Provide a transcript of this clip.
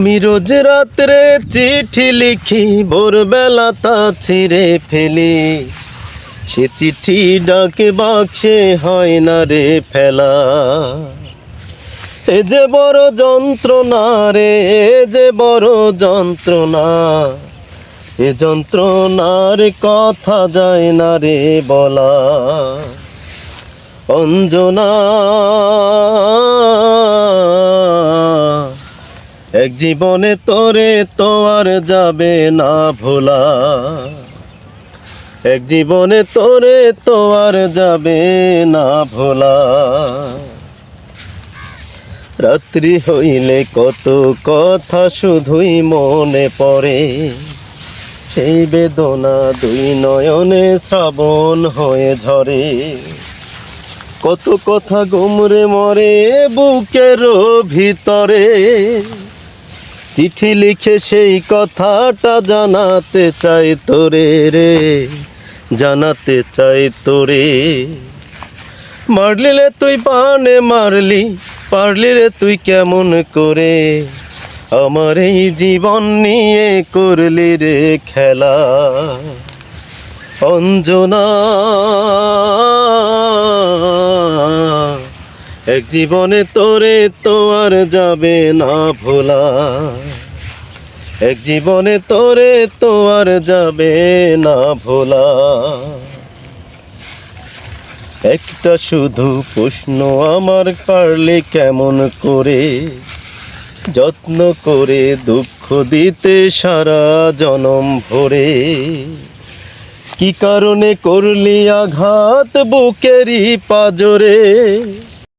আমি রোজ রাত্রে চিঠি লিখি, ভোরবেলা তা ছিঁড়ে ফেলি। সে চিঠি ডাকে, বাক্সে হয় না রে ফেলা। এ যে বড় যন্ত্রণা রে, এ যে বড় যন্ত্রণা। এ যন্ত্রণার কথা যায় না রে বলা। অঞ্জনা এক জীবনে তোরে তো আর যাবে না ভোলা। এক জীবনে তোরে তো আর যাবে না ভোলা। রাত্রি হইলে কত কথা শুধুই মনে পড়ে। সেই বেদনা দুই নয়নে শ্রাবণ হয়ে ঝরে। কত কথা গুমরে মরে বুকের ভিতরে। চিঠি লিখে সেই কথাটা জানাতে চাই তোরে রে, জানাতে চাই তোরে। মারলি রে তুই পানে মারলি, পারলি রে তুই কেমন করে? আমার এই জীবন নিয়ে করলি রে খেলা। অঞ্জনা এক জীবনে তোরে তো আর যাবে না ভোলা। এক জীবনে তোরে তো আর যাবে না ভোলা। একটা শুধু প্রশ্ন, আমার পারলে কেমন করে? যত্ন করে দুঃখ দিতে সারা জনম ভরে। কি কারণে করলি আঘাত বুকেরই পাজরে?